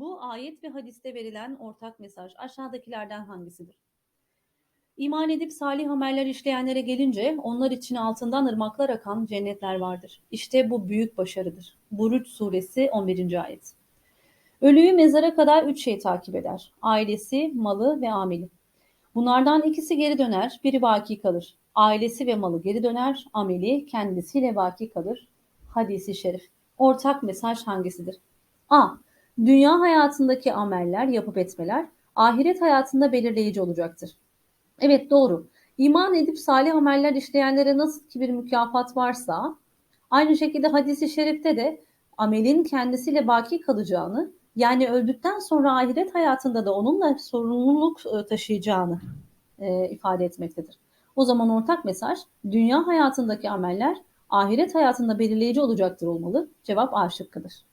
Bu ayet ve hadiste verilen ortak mesaj aşağıdakilerden hangisidir? İman edip salih ameller işleyenlere gelince onlar için altından ırmaklar akan cennetler vardır. İşte bu büyük başarıdır. Buruç suresi 11. ayet. Ölüyü mezara kadar üç şey takip eder. Ailesi, malı ve ameli. Bunlardan ikisi geri döner, biri baki kalır. Ailesi ve malı geri döner, ameli kendisiyle baki kalır. Hadisi şerif. Ortak mesaj hangisidir? A. Dünya hayatındaki ameller, yapıp etmeler, ahiret hayatında belirleyici olacaktır. Evet doğru. İman edip salih ameller işleyenlere nasıl ki bir mükafat varsa, aynı şekilde hadisi şerifte de amelin kendisiyle baki kalacağını, yani öldükten sonra ahiret hayatında da onunla sorumluluk e, taşıyacağını e, ifade etmektedir. O zaman ortak mesaj, dünya hayatındaki ameller ahiret hayatında belirleyici olacaktır olmalı. Cevap A şıkkıdır.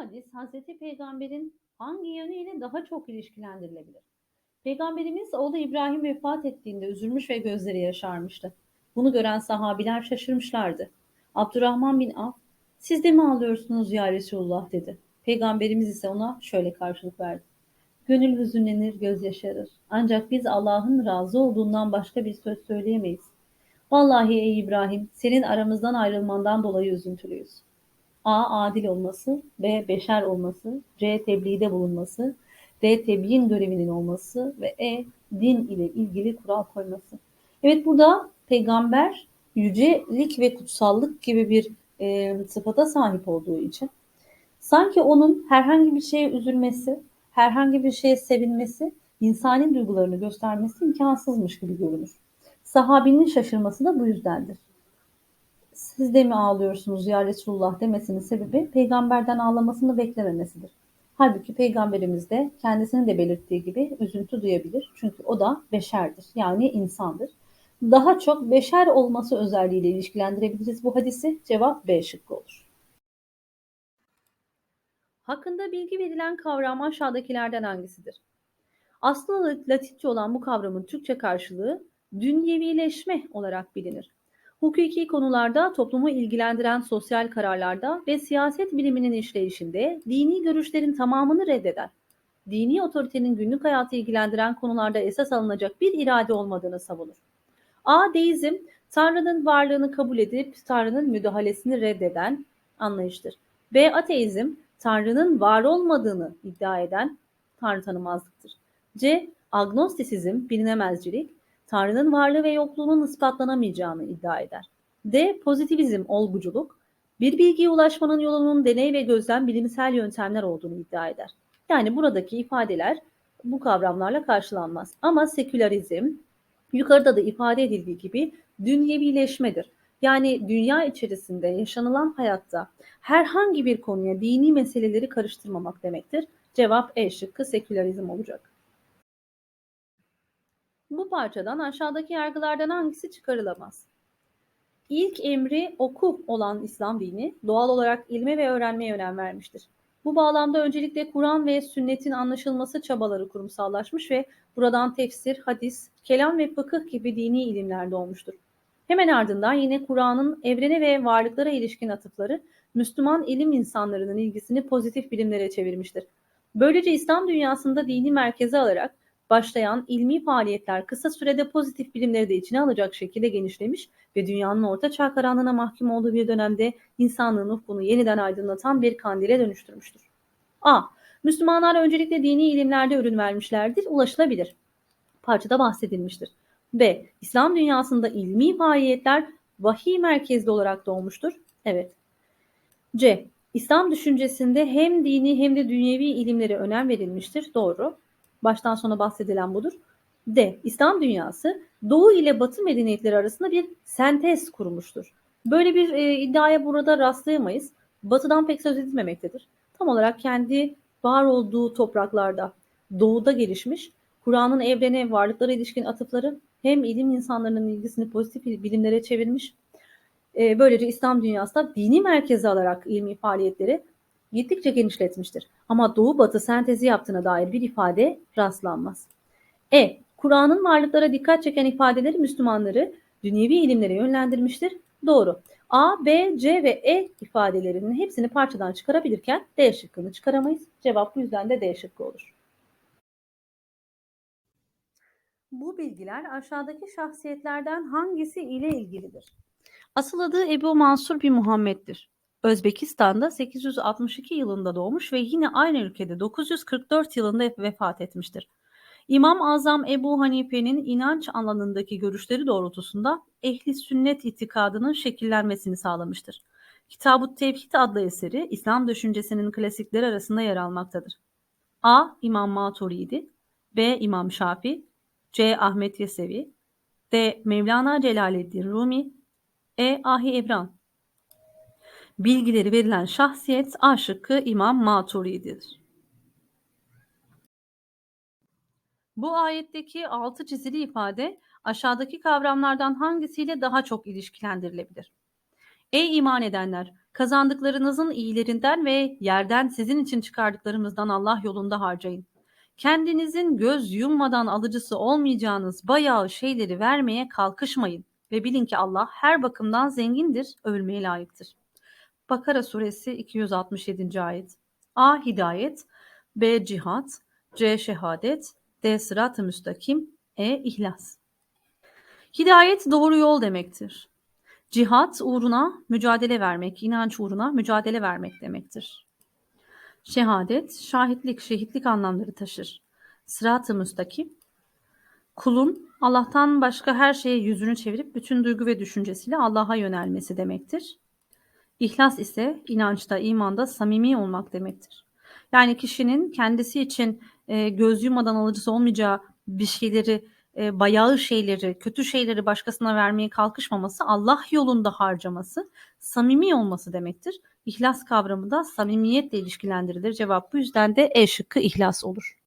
Hadis Hazreti Peygamber'in hangi yönüyle daha çok ilişkilendirilebilir? Peygamberimiz oğlu İbrahim vefat ettiğinde üzülmüş ve gözleri yaşarmıştı. Bunu gören sahabiler şaşırmışlardı. Abdurrahman bin Af, siz de mi ağlıyorsunuz ya Resulullah dedi. Peygamberimiz ise ona şöyle karşılık verdi. Gönül hüzünlenir, göz yaşarır. Ancak biz Allah'ın razı olduğundan başka bir söz söyleyemeyiz. Vallahi ey İbrahim, senin aramızdan ayrılmandan dolayı üzüntülüyüz. A. Adil olması, B. Beşer olması, C. Tebliğde bulunması, D. Tebyin görevinin olması ve E. Din ile ilgili kural koyması. Evet burada peygamber yücelik ve kutsallık gibi bir e, sıfata sahip olduğu için sanki onun herhangi bir şeye üzülmesi, herhangi bir şeye sevinmesi, insani duygularını göstermesi imkansızmış gibi görünür. Sahabinin şaşırması da bu yüzdendir. Siz de mi ağlıyorsunuz ya Resulullah demesinin sebebi peygamberden ağlamasını beklememesidir. Halbuki peygamberimiz de kendisinin de belirttiği gibi üzüntü duyabilir. Çünkü o da beşerdir. Yani insandır. Daha çok beşer olması özelliğiyle ilişkilendirebiliriz bu hadisi. Cevap B şıkkı olur. Hakkında bilgi verilen kavram aşağıdakilerden hangisidir? Aslı Latince olan bu kavramın Türkçe karşılığı dünyevileşme olarak bilinir. Hukuki konularda, toplumu ilgilendiren sosyal kararlarda ve siyaset biliminin işleyişinde dini görüşlerin tamamını reddeder. Dini otoritenin günlük hayatı ilgilendiren konularda esas alınacak bir irade olmadığını savunur. A. Deizm, Tanrı'nın varlığını kabul edip Tanrı'nın müdahalesini reddeden anlayıştır. B. Ateizm, Tanrı'nın var olmadığını iddia eden Tanrı tanımazlıktır. C. Agnostisizm, bilinemezcilik, Tanrı'nın varlığı ve yokluğunun ispatlanamayacağını iddia eder. D. Pozitivizm, olguculuk, bir bilgiye ulaşmanın yolunun deney ve gözlem bilimsel yöntemler olduğunu iddia eder. Yani buradaki ifadeler bu kavramlarla karşılanmaz. Ama sekülerizm, yukarıda da ifade edildiği gibi dünyevileşmedir. Yani dünya içerisinde yaşanılan hayatta herhangi bir konuya dini meseleleri karıştırmamak demektir. Cevap E şıkkı sekülerizm olacak. Bu parçadan aşağıdaki yargılardan hangisi çıkarılamaz? İlk emri oku olan İslam dini doğal olarak ilme ve öğrenmeye önem vermiştir. Bu bağlamda öncelikle Kur'an ve sünnetin anlaşılması çabaları kurumsallaşmış ve buradan tefsir, hadis, kelam ve fıkıh gibi dini ilimler doğmuştur. Hemen ardından yine Kur'an'ın evrene ve varlıklara ilişkin atıfları Müslüman ilim insanlarının ilgisini pozitif bilimlere çevirmiştir. Böylece İslam dünyasında dini merkeze alarak başlayan ilmi faaliyetler kısa sürede pozitif bilimleri de içine alacak şekilde genişlemiş ve dünyanın orta çağ karanlığına mahkum olduğu bir dönemde insanlığın ufkunu yeniden aydınlatan bir kandile dönüştürmüştür. A. Müslümanlar öncelikle dini ilimlerde ürün vermişlerdir, ulaşılabilir. Parçada bahsedilmiştir. B. İslam dünyasında ilmi faaliyetler vahiy merkezli olarak doğmuştur. Evet. C. İslam düşüncesinde hem dini hem de dünyevi ilimlere önem verilmiştir. Doğru. Baştan sona bahsedilen budur. D. İslam dünyası Doğu ile Batı medeniyetleri arasında bir sentez kurmuştur. Böyle bir e, iddiaya burada rastlayamayız. Batı'dan pek söz edilmemektedir. Tam olarak kendi var olduğu topraklarda doğuda gelişmiş, Kur'an'ın evrene, varlıklara ilişkin atıfları hem ilim insanlarının ilgisini pozitif bilimlere çevirmiş, e, böylece İslam dünyası da dini merkeze alarak ilmi faaliyetleri gittikçe genişletmiştir. Ama Doğu Batı sentezi yaptığına dair bir ifade rastlanmaz. E. Kur'an'ın varlıklara dikkat çeken ifadeleri Müslümanları dünyevi ilimlere yönlendirmiştir. Doğru. A, B, C ve E ifadelerinin hepsini parçadan çıkarabilirken D şıkkını çıkaramayız. Cevap bu yüzden de D şıkkı olur. Bu bilgiler aşağıdaki şahsiyetlerden hangisi ile ilgilidir? Asıl adı Ebu Mansur bin Muhammed'dir. Özbekistan'da 862 yılında doğmuş ve yine aynı ülkede 944 yılında vefat etmiştir. İmam Azam Ebu Hanife'nin inanç alanındaki görüşleri doğrultusunda ehli sünnet itikadının şekillenmesini sağlamıştır. Kitab-ı Tevhid adlı eseri İslam düşüncesinin klasikleri arasında yer almaktadır. A. İmam Maturidi B. İmam Şafi C. Ahmet Yesevi D. Mevlana Celaleddin Rumi E. Ahi Evran Bilgileri verilen şahsiyet A şıkkı İmam Maturidi'dir. Bu ayetteki altı çizili ifade aşağıdaki kavramlardan hangisiyle daha çok ilişkilendirilebilir? Ey iman edenler! Kazandıklarınızın iyilerinden ve yerden sizin için çıkardıklarımızdan Allah yolunda harcayın. Kendinizin göz yummadan alıcısı olmayacağınız bayağı şeyleri vermeye kalkışmayın ve bilin ki Allah her bakımdan zengindir, övülmeye layıktır. Bakara suresi 267. ayet. A. Hidayet B. Cihat C. Şehadet D. Sırat-ı müstakim E. İhlas Hidayet doğru yol demektir. Cihat uğruna mücadele vermek, inanç uğruna mücadele vermek demektir. Şehadet, şahitlik, şehitlik anlamları taşır. Sırat-ı müstakim, kulun Allah'tan başka her şeye yüzünü çevirip bütün duygu ve düşüncesiyle Allah'a yönelmesi demektir. İhlas ise inançta, imanda samimi olmak demektir. Yani kişinin kendisi için e, göz yumadan alıcısı olmayacağı bir şeyleri, e, bayağı şeyleri, kötü şeyleri başkasına vermeye kalkışmaması, Allah yolunda harcaması, samimi olması demektir. İhlas kavramı da samimiyetle ilişkilendirilir. Cevap bu yüzden de E şıkkı ihlas olur.